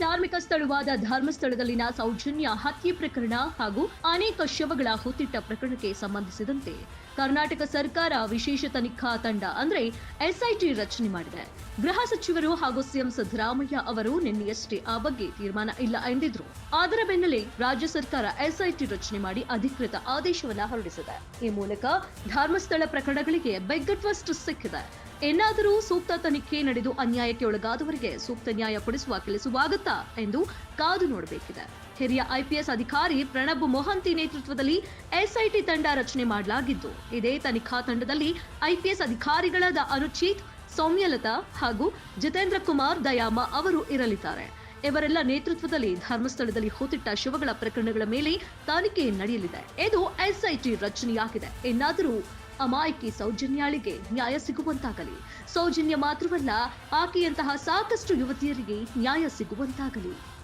ಪ್ರಸಿದ್ಧವಾದ ಧರ್ಮಸ್ಥಳದಲ್ಲಿನ ಸೌಜನ್ಯ ಹತ್ಯೆ ಪ್ರಕರಣ ಹಾಗೂ ಅನೇಕ ಶವಗಳ ಹೊತ್ತಿಟ್ಟ ಪ್ರಕರಣಕ್ಕೆ ಸಂಬಂಧಿಸಿದಂತೆ ಕರ್ನಾಟಕ ಸರ್ಕಾರ ವಿಶೇಷ ತನಿಖಾ ತಂಡ, ಅಂದ್ರೆ ಎಸ್ಐಟಿ ರಚನೆ ಮಾಡಿದೆ. ಗೃಹ ಸಚಿವರು ಹಾಗೂ ಸಿಎಂ ಸಿದ್ದರಾಮಯ್ಯ ಅವರು ನಿನ್ನೆಯಷ್ಟೇ ಆ ಬಗ್ಗೆ ತೀರ್ಮಾನ ಇಲ್ಲ ಎಂದಿದ್ರು. ಅದರ ಬೆನ್ನಲ್ಲೇ ರಾಜ್ಯ ಸರ್ಕಾರ ಎಸ್ಐಟಿ ರಚನೆ ಮಾಡಿ ಅಧಿಕೃತ ಆದೇಶವನ್ನ ಹೊರಡಿಸಿದೆ. ಈ ಮೂಲಕ ಧರ್ಮಸ್ಥಳ ಪ್ರಕರಣಗಳಿಗೆ ಬೆಗ್ ಟ್ವಿಸ್ಟ್ ಸಿಕ್ಕಿದೆ. ಇನ್ನಾದರೂ ಸೂಕ್ತ ತನಿಖೆ ನಡೆದು ಅನ್ಯಾಯಕ್ಕೆ ಒಳಗಾದವರಿಗೆ ಸೂಕ್ತ ನ್ಯಾಯ ಕೊಡಿಸುವ ಕೆಲಸವಾಗುತ್ತಾ ಎಂದು ಕಾದು ನೋಡಬೇಕಿದೆ. ಹಿರಿಯ ಐಪಿಎಸ್ ಅಧಿಕಾರಿ ಪ್ರಣಬ್ ಮೊಹಂತಿ ನೇತೃತ್ವದಲ್ಲಿ ಎಸ್ಐಟಿ ತಂಡ ರಚನೆ ಮಾಡಲಾಗಿದ್ದು, ಇದೇ ತನಿಖಾ ತಂಡದಲ್ಲಿ ಐಪಿಎಸ್ ಅಧಿಕಾರಿಗಳಾದ ಅನುಚಿತ್, ಸೌಮ್ಯಲತಾ ಹಾಗೂ ಜಿತೇಂದ್ರ ಕುಮಾರ್ ದಯಾಮ ಅವರು ಇರಲಿದ್ದಾರೆ. ಇವರೆಲ್ಲ ನೇತೃತ್ವದಲ್ಲಿ ಧರ್ಮಸ್ಥಳದಲ್ಲಿ ಹೂತಿಟ್ಟ ಶವಗಳ ಪ್ರಕರಣಗಳ ಮೇಲೆ ತನಿಖೆ ನಡೆಯಲಿದೆ. ಇದು ಎಸ್ಐಟಿ ರಚನೆಯಾಗಿದೆ. ಇನ್ನಾದರೂ ಅಮಾಯಕಿ ಸೌಜನ್ಯಾಳಿಗೆ ನ್ಯಾಯ ಸಿಗುವಂತಾಗಲಿ. ಸೌಜನ್ಯ ಮಾತ್ರವಲ್ಲ ಆಕೆಯಂತಹ ಸಾಕಷ್ಟು ಯುವತಿಯರಿಗೆ ನ್ಯಾಯ ಸಿಗುವಂತಾಗಲಿ.